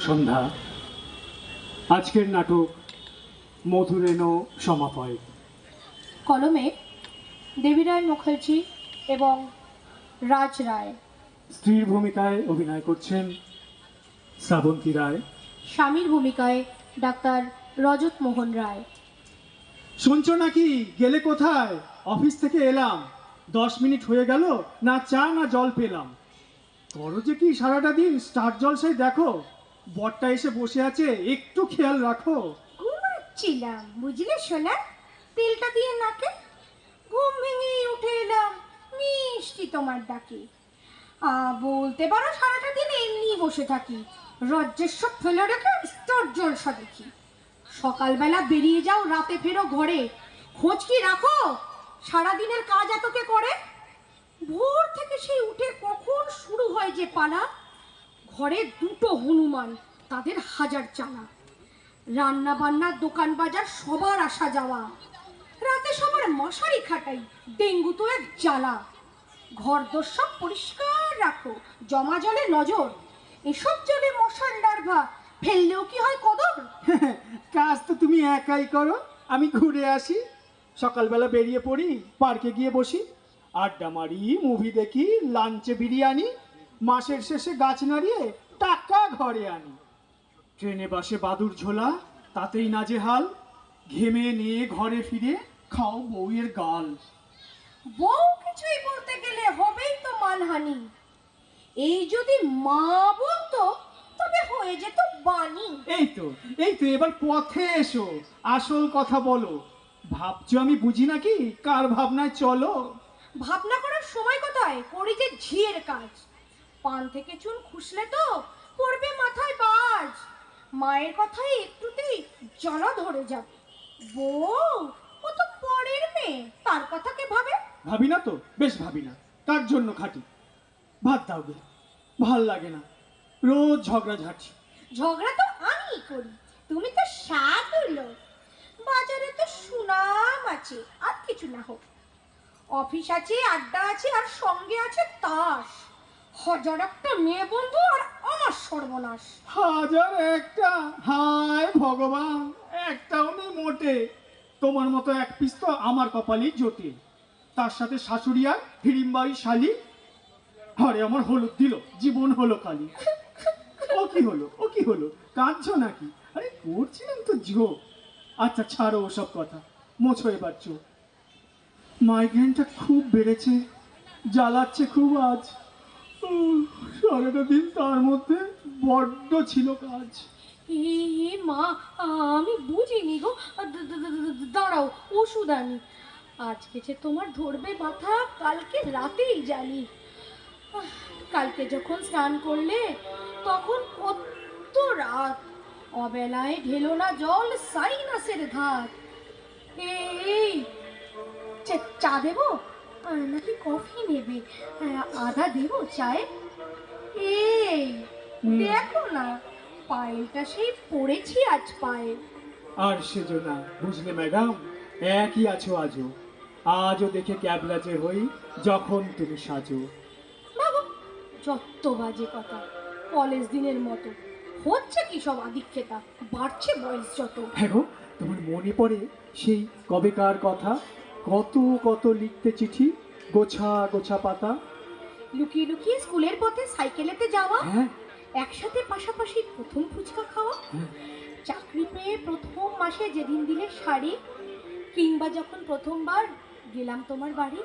সন্ধ্যা। আজকের নাটক মধুরেণ সমাপয়। কলমে দেবীরায় মুখার্জি এবং রাজ রায়। স্ত্রীর ভূমিকায় অভিনয় করছেন শ্রাবন্তী রায়। স্বামীর ভূমিকায় ডাক্তার রজত মোহন রায়। শুনছো নাকি? গেলে কোথায়? অফিস থেকে এলাম। দশ মিনিট হয়ে গেল না চা না জল পেলাম। করো যে কি সারাটা দিন স্টার জলসায় দেখো? বরটা এসে বসে আছে, একটু খেয়াল রাখো। ঘুমাচ্ছিলাম, বুঝলে সোনা? তেলটা দিয়ে নাকে? ঘুম ভেঙেই উঠে এলাম, মিষ্টি তোমার ডাকে। বলতে পারো সারাটা দিন এমনি বসে থাকি, রাজ্যের সব ফেলে রেখে স্তর জলসা দেখি। সকালবেলা বেরিয়ে যাও, রাতে ফেরো ঘরে। খোঁজ কি রাখো? সারাদিনের কাজ এতকে করে? ভোর থেকে সেই উঠে কখন শুরু হয় যে পালা? ঘরে দুটো হনুমান, তাদের হাজার চালা। রান্না বান্না দোকান বাজার, সবার আসা যাওয়া। রাতে সবার মশারি খাটাই, ডেঙ্গু তো এক জ্বালা। ঘর দোর সব পরিষ্কার রাখো, জমা জলে নজর। এসব জলে মশার ডারভা ফেললেও কি হয় কদর? কাজ তো তুমি একাই করো, আমি ঘুরে আসি। সকালবেলা বেরিয়ে পড়ি, পার্কে গিয়ে বসি। আড্ডা মারি, মুভি দেখি, লাঞ্চে বিরিয়ানি মাসের শেষে গাছ নাড়িয়ে টাকা ঘরে আনি। ট্রেনে বাসে বাদুর ঝোলা তাতেই নাজেহাল। ঘেমে নিয়ে ঘরে ফিরে খাও বউয়ের গাল। বউ কিছুই বলতে গেলে হবেই তো মানহানি। এই যদি মা বলতো তবে হয়ে যেত বাণী। এই তো এই তো এবার পথে এসো। আসল কথা বলো। ভাবছ আমি বুঝি নাকি? কার ভাবনায় চলো? ভাবনা করার সময় কোথায়? করি যে ঝিয়ের কাজ। পান থেকে চুন খুসলে তো পড়বে মাথায় বাজ। মায়ের কথাই একটুতেই জ্বালা ধরে যাবে। বউ ও তো পরের মেয়ে তার কথা কে ভাবে? ভাবি না তো? বেশ ভাবি না। কার জন্য খাটি। ভাত দাও গে ভালো লাগে না। রোজ ঝগড়া ঝাঁটি। ঝগড়া তো আমিই করি। তুমি তো সাধু লোক। বাজারে তো সুনাম আছে আর কিছু না হোক। অফিস আছে আড্ডা আছে আর সঙ্গে আছে তাস। হাজার একটা মেয়ে বন্ধু আর আমার সর্বনাশ। হাজার একটা? হায় ভগবান একটাও নেই মোটে। তোমার মতো এক পিস তো আমার কপালই জোটে। তার সাথে শাশুড়ি আর হিড়িম্বাই শালি। আরে, আমার হলুদ দিল, জীবন হলো খালি। ও কি হলো, ও কি হলো, কাঁদছো নাকি? আরে, করছিলাম তো জো আচ্ছা ছাড়ো ওসব কথা, মোছো এবার চোখ। মাইগ্রেনটা খুব বেড়েছে, জ্বালাচ্ছে খুব আজ। সারাটা দিন তার মধ্যে বড্ড ছিল কাজ। এ মা, আমি বুঝিনি গো। দাঁড়াও, ওষুধ আনি। আজকে যে তোমার ধরবে মাথা, কালকে রাতেই জানি। কালকে যখন স্নান করলে, তখন কত রাত। অবেলায় ঢেলো না জল, সাইনাসের ধার এই চা- দেবো? নাকি কফি নেবে? আদা দেবো চায়ে? এই দেখো না পায়েলটা সেই পড়েছি আজ পায়ে আর সেজো না বুঝলে ম্যাডাম? একই আছো আজও। আজও দেখে ক্যাবলাজে হই যখন তুমি সাজো। বাবু যত বাজে কথা কলেজ দিনের মতো। হচ্ছে কি সব আদিক্ষেতা? বাড়ছে বয়স যত। হ্যাঁ গো তোমার মনে পড়ে সেই কবেকার কথা? কত কত লিখতে চিঠি? গোছা গোছা পাতা। লুকিয়ে লুকিয়ে স্কুলের পথে সাইকেলেতে যাওয়া হ্যাঁ। একসাথে পাশাপাশি প্রথম ফুচকা খাওয়া হ্যাঁ। চাকরি পেয়ে প্রথম মাসে যেদিন দিলে শাড়ি কিংবা যখন প্রথমবার গেলাম তোমার বাড়ি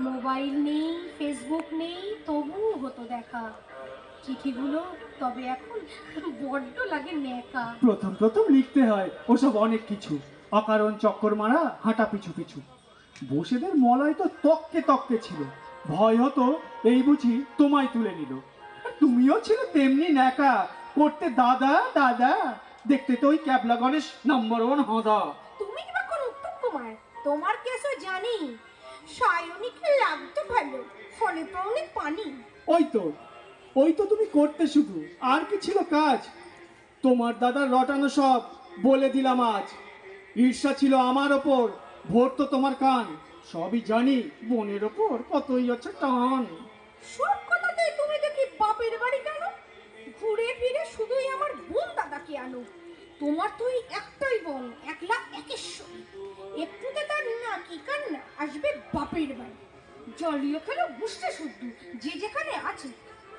মোবাইল নেই ফেসবুক নেই তবু হতো দেখা। চিঠিগুলো তবে এখন বড্ড লাগে নেকা প্রথম প্রথম লিখতে হয় ওসব অনেক কিছু। অকারণ চক্কর মারা হাঁটা পিছু পিছু। বসেদের মলয় তো তককে তককে ছিল। ভয় হতো এই বুঝি তোমায় তুলে নিল। তুমিও ছিল তেমনি ন্যাকা। করতে দাদা দাদা। দেখতে তো ওই ক্যাবলা গণেশ নম্বর ওয়ান হদা। তুমি কি বা কোন উত্তম কুমার? তোমার কেসও জানি। সায়নীকে লাগতো ভালো ফলে তো অনেক পানি। ওই তো ওই তো তুমি করতে শুধু। আর কি ছিল কাজ? তোমার দাদার রটানো সব বলে দিলাম আজ। ঈর্ষা ছিল আমার ওপর। ভোর তো তোমার কান সবই জানি বোনের ওপর কতই হচ্ছে টান। সব কথাতেই তুমি দেখি বাপের বাড়ি কেন? ঘুরে ফিরে শুধুই আমার বোন দাদাকে আনো। তোমার তো এই একটাই বল একলা একেশ্বরী। একটুতে তার নাকি কান্না আসবে বাপের বাড়ি। জলীয় খেলো বুঝতে শুদ্ধ যে যেখানে আছে।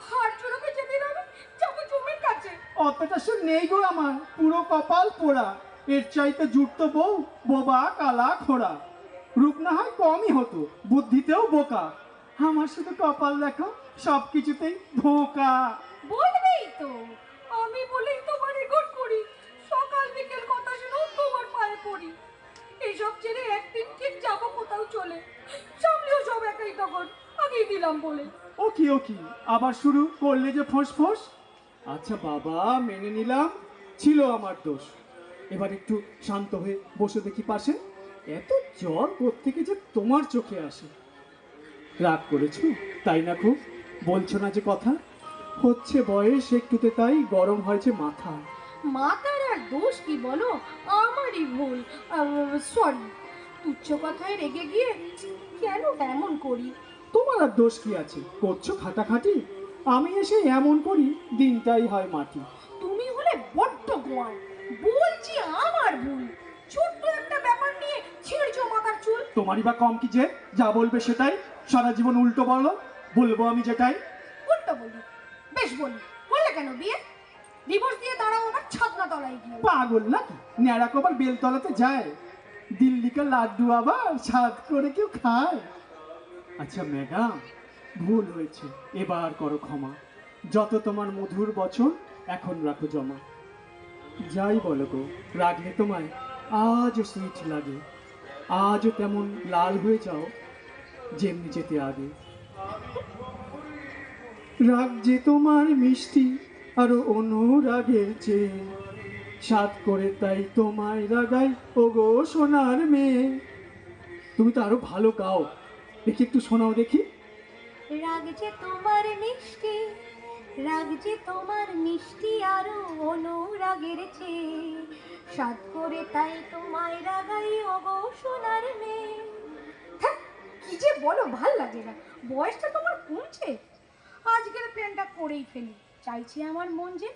হার চুরোকে যেতে হবে যাব জমির কাছে। অতটা সে নেই গো আমার পুরো কপাল পোড়া। এর চাইতে জুটতো বউ বোবা কালা খোড়া। রূপ না হয় কমই হতো বুদ্ধিতেও বোকা। আমার শুধু কপাল দেখো সব কিছুতেই ধোকা। বলবেই তো আমি বলেই তোমার রেকর্ড করি সকাল বিকেল কথা শুনো তোমার পায়ে পড়ি। এইসব ছেড়ে একদিন ঠিক যাব কোথাও চলে। সামলেও সব একাই তখন আগেই দিলাম বলে। ও কি ও কি আবার শুরু করলে যে ফোঁস ফোঁস? আচ্ছা বাবা মেনে নিলাম ছিল আমার দোষ। এবার একটু শান্ত হয়ে বসে দেখি পাশে এত জ্বর থেকে যে তোমার চোখে আসে। রাগ করেছ? তাই না খুব? বলছো না যে কথা? হচ্ছে বয়স একটুতে তাই গরম হয়েছে মাথা। মাতার আর দোষ কি বলো? আমারই ভুল। সরি তুচ্ছ কথায় রেগে গিয়ে কেন এমন করি? তোমার আর দোষ কি আছে? করছ খাটাখাটি? আমি এসে এমন করি দিনটাই হয় মাটি। তুমি হলে বড্ড গোয়ার বলছি আমার ভুল? ছোট্ট একটা ব্যাপার নিয়ে ছিঁড়ছো মাথার চুল। তোমারই বা কম কি যে? যা বলবে সেটাই। সারা জীবন উল্টো বলো। বলব আমি যেটাই। উল্টো বলি। বেশ বলি। বললে কেন বিয়ে? ডিভোর্স দিয়ে দাঁড়াও ছাতনা তলায় গিয়ে। পাগল নাকি? ন্যাড়া কবার বেলতলাতে যায়। দিল্লিকে লাড্ডু আবার ছাদ করে কেউ খায়। আচ্ছা ম্যাডাম ভুল হয়েছে। এবার করো ক্ষমা। যত তোমার মধুর বচন এখন রাখো জমা। যাই বলো গো, রাগলে তোমায় আজও সুইট লাগে। আজও তেমন লাল হয়ে যাও যেমনি যেতে আগে। রাগ যে তোমার মিষ্টি আরও অনুরাগের চেয়ে সাত করে তাই তোমায় রাগাই ও গো সোনার মেয়ে। তুমি তো আরও ভালো গাও। দেখি একটু শোনাও দেখি। রাগ যে তোমার মিষ্টি রাগ যে তোমার মিষ্টি আরও অনুরাগের চেয়ে সাত করে তাই তোমায় রাগাই, ওগো সোনার মেয়ে। কি যে বলো, ভালো লাগে না। বয়সটা তোমার কমছে? আজকের প্ল্যানটা করেই ফেলি। চাইছি আমার মন যে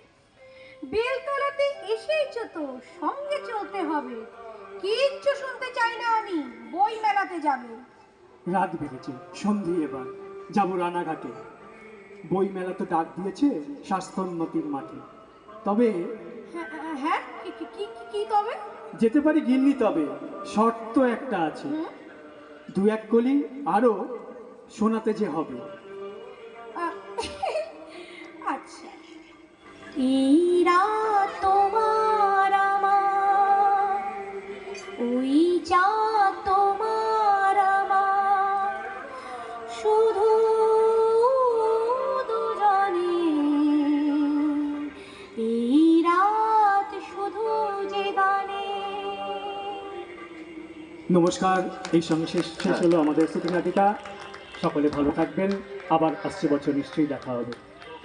বেলতলাতে এসেইছো তো, সঙ্গে চলতে হবে। কিচ্ছু শুনতে চাই না আমি বই মেলাতে যাবে। রাত বেড়েছে, সন্ধি এবার। যাব রানাঘাটে। বই মেলা তো ডাক দিয়েছে স্বাস্থ্যোন্নতির মাঠে। তবে হ্যাঁ, হ্যাঁ কি কি- কি কি- কি তবে? যেতে পারি গিন্নি তবে শর্ত একটা আছে। দু এক কলি আরও শোনাতে যে হবে। আচ্ছা। আচ্ছা নমস্কার এই সঙ্গে শেষ শেষ হলো আমাদের সুতিনাটিকা নাটিকা। সকলে ভালো থাকবেন। আবার আসছে বছর নিশ্চয়ই দেখা হবে।